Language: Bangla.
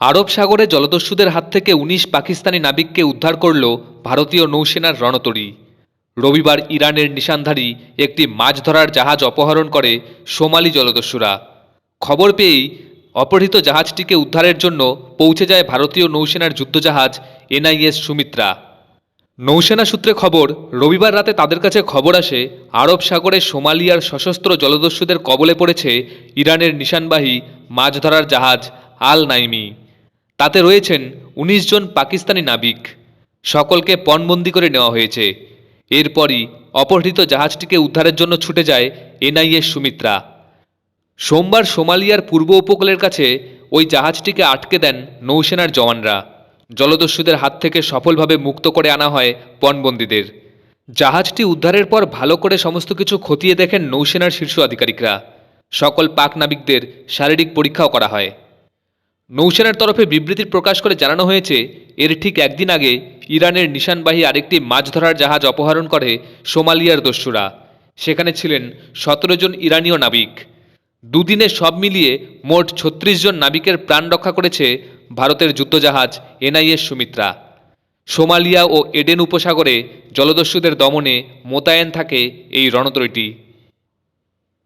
আরব সাগরে জলদস্যুদের হাত থেকে উনিশ পাকিস্তানি নাবিককে উদ্ধার করল ভারতীয় নৌসেনার রণতরী। রবিবার ইরানের নিশানধারী একটি মাছ ধরার জাহাজ অপহরণ করে সোমালি জলদস্যুরা। খবর পেয়েই অপহৃত জাহাজটিকে উদ্ধারের জন্য পৌঁছে যায় ভারতীয় নৌসেনার যুদ্ধজাহাজ এনআইএস সুমিত্রা। নৌসেনা সূত্রে খবর, রবিবার রাতে তাদের কাছে খবর আসে, আরব সাগরে সোমালিয়ার সশস্ত্র জলদস্যুদের কবলে পড়েছে ইরানের নিশানবাহী মাছ ধরার জাহাজ আল নাইমি তাতে রয়েছেন ১৯ জন পাকিস্তানি নাবিক। সকলকে পণবন্দি করে নেওয়া হয়েছে। এরপরই অপহৃত জাহাজটিকে উদ্ধারের জন্য ছুটে যায় এনআইএস সুমিত্রা। সোমবার সোমালিয়ার পূর্ব উপকূলের কাছে ওই জাহাজটিকে আটকে দেন নৌসেনার জওয়ানরা। জলদস্যুদের হাত থেকে সফলভাবে মুক্ত করে আনা হয় পণবন্দীদের। জাহাজটি উদ্ধারের পর ভালো করে সমস্ত কিছু খতিয়ে দেখেন নৌসেনার শীর্ষ আধিকারিকরা। সকল পাক নাবিকদের শারীরিক পরীক্ষাও করা হয়। নৌসেনার তরফে বিবৃতি প্রকাশ করে জানানো হয়েছে, এর ঠিক একদিন আগে ইরানের নিশানবাহী আরেকটি মাছ ধরার জাহাজ অপহরণ করে সোমালিয়ার দস্যুরা। সেখানে ছিলেন সতেরো জন ইরানীয় নাবিক। দুদিনে সব মিলিয়ে মোট ছত্রিশ জন নাবিকের প্রাণ রক্ষা করেছে ভারতের যুদ্ধজাহাজ এনআইএস সুমিত্রা। সোমালিয়া ও এডেন উপসাগরে জলদস্যুদের দমনে মোতায়েন থাকে এই রণতরীটি